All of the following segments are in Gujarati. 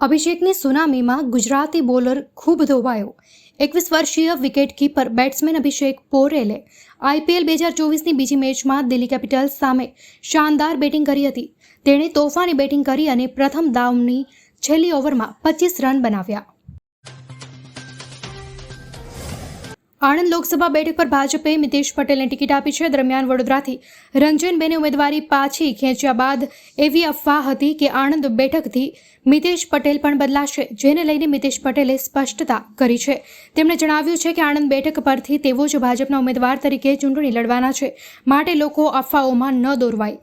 અભિષેકની સુનામીમાં ગુજરાતી બોલર ખૂબ ધોવાયો. એકવીસ વર્ષીય વિકેટ કીપર બેટ્સમેન અભિષેક પોરેલે આઈપીએલ બે હજાર ચોવીસની બીજી મેચમાં દિલ્હી કેપિટલ્સ સામે શાનદાર બેટિંગ કરી હતી. તેણે તોફાની બેટિંગ કરી અને પ્રથમ દાવની છેલ્લી ઓવરમાં પચીસ રન બનાવ્યા. આણંદ લોકસભા બેઠક પર ભાજપે મિતેશ પટેલને ટિકિટ આપી છે. દરમિયાન વડોદરાથી રંજનબેને ઉમેદવારી પાછી ખેંચ્યા બાદ એવી અફવા હતી કે આણંદ બેઠકથી મિતેશ પટેલ પણ બદલાશે, જેને લઈને મિતેશ પટેલે સ્પષ્ટતા કરી છે. તેમણે જણાવ્યું છે કે આણંદ બેઠક પરથી તેઓ જ ભાજપના ઉમેદવાર તરીકે ચૂંટણી લડવાના છે. માટે લોકો અફવાઓમાં ન દોરવાય.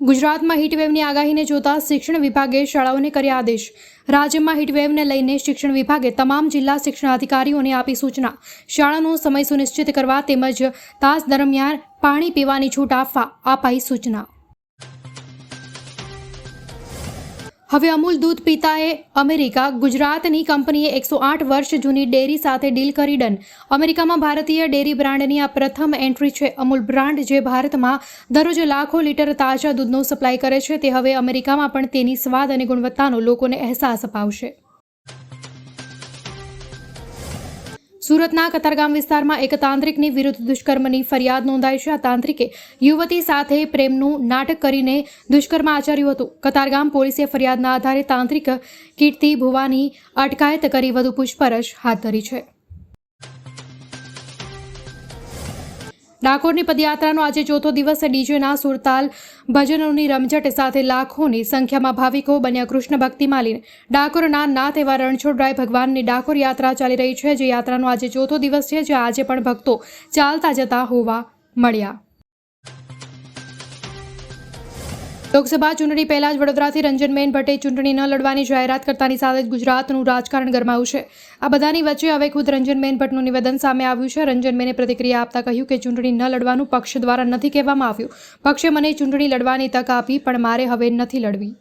ગુજરાતમાં હીટવેવની આગાહીને જોતા શિક્ષણ વિભાગે શાળાઓને કર્યા આદેશ. રાજ્યમાં હીટવેવને લઈને શિક્ષણ વિભાગે તમામ જિલ્લા શિક્ષણ અધિકારીઓને આપી સૂચના. શાળાનો સમય સુનિશ્ચિત કરવા તેમજ તાસ દરમિયાન પાણી પીવાની છૂટ આપવા અપાઈ સૂચના. હવે અમૂલ દૂધ પીતાએ અમેરિકા, ગુજરાતની કંપનીએ એકસો આઠ વર્ષ જૂની ડેરી સાથે ડીલ કરી ડન. અમેરિકામાં ભારતીય ડેરી બ્રાન્ડની આ પ્રથમ એન્ટ્રી છે અમૂલ બ્રાન્ડ, જે ભારતમાં દરરોજ લાખો લીટર તાજા દૂધનો સપ્લાય કરે છે. તે હવે અમેરિકામાં પણ તેની સ્વાદ અને ગુણવત્તાનો લોકોને અહેસાસ અપાવશે. સુરતના કતારગામ વિસ્તારમાં એક તાંત્રિકની વિરુદ્ધ દુષ્કર્મની ફરિયાદ નોંધાઈ છે. આ તાંત્રિકે યુવતી સાથે પ્રેમનું નાટક કરીને દુષ્કર્મ આચર્યું હતું. કતારગામ પોલીસે ફરિયાદના આધારે તાંત્રિક કીર્તિ ભુવાની અટકાયત કરી વધુ પૂછપરછ હાથ ધરી છે. ડાકોરની પદયાત્રાનો આજે ચોથો દિવસ ડીજેના સુરતાલ ભજનોની રમઝટ સાથે લાખોની સંખ્યામાં ભાવિકો બન્યા કૃષ્ણ ભક્તિ માલીન. ડાકોરના નાથ એવા રણછોડરાય ભગવાનની ડાકોર યાત્રા ચાલી રહી છે, જે યાત્રાનો આજે ચોથો દિવસ છે જે આજે પણ ભક્તો ચાલતા જતા હોવા મળ્યા. લોકસભા ચૂંટણી પહેલા જ વડોદરાથી રંજનબેન ભટ્ટે ચૂંટણી ન લડવાની જાહેરાત કરતાની સાથે જ ગુજરાતનું રાજકારણ ગરમાયું છે. આ બધાની વચ્ચે હવે ખુદ રંજનબેન ભટ્ટનું નિવેદન સામે આવ્યું છે. રંજનબેને પ્રતિક્રિયા આપતા કહ્યું કે ચૂંટણી ન લડવાનું પક્ષ દ્વારા નથી કહેવામાં આવ્યું. પક્ષે મને ચૂંટણી લડવાની તક આપી, પણ મારે હવે નથી લડવી.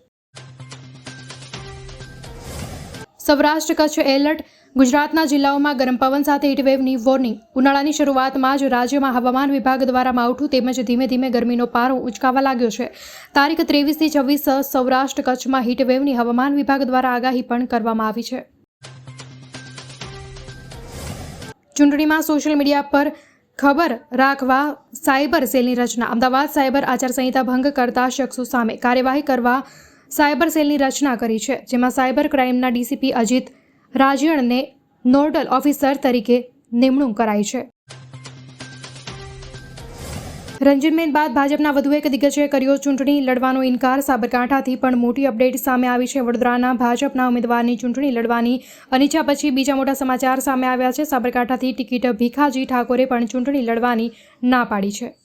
સૌરાષ્ટ્ર કચ્છ એલર્ટ ગુજરાતના જિલ્લાઓમાં ગરમ પવન સાથે હીટવેવની વોર્નિંગ. ઉનાળાની શરૂઆતમાં જ રાજ્યમાં હવામાન વિભાગ દ્વારા માવઠું તેમજ ધીમે ધીમે ગરમીનો પારો ઉંચકાવા લાગ્યો છે. તારીખ ત્રેવીસથી છવ્વીસ સૌરાષ્ટ્ર કચ્છમાં હીટવેવની હવામાન વિભાગ દ્વારા આગાહી પણ કરવામાં આવી છે. ચૂંટણીમાં સોશિયલ મીડિયા પર ખબર રાખવા સાયબર સેલની રચના. અમદાવાદ સાયબર આચારસંહિતા ભંગ કરતા શખ્સો સામે કાર્યવાહી કરવા સાયબર સેલની રચના કરી છે, જેમાં સાયબર ક્રાઇમના ડીસીપી અજીત રાજણને નોડલ ઓફિસર તરીકે નિમણૂક કરાઈ છે. રંજનબેન બાદ ભાજપના વધુ એક દિગ્ગજે કર્યો ચૂંટણી, લડવાનો ઇનકાર. સાબરકાંઠાથી પણ મોટી અપડેટ સામે આવી છે. વડોદરાના ભાજપના ઉમેદવારની ચૂંટણી લડવાની અનિચ્છા પછી બીજા મોટા સમાચાર સામે આવ્યા છે. સાબરકાંઠાથી ટિકિટ ભીખાજી ઠાકોરે પણ ચૂંટણી લડવાની ના પાડી છે.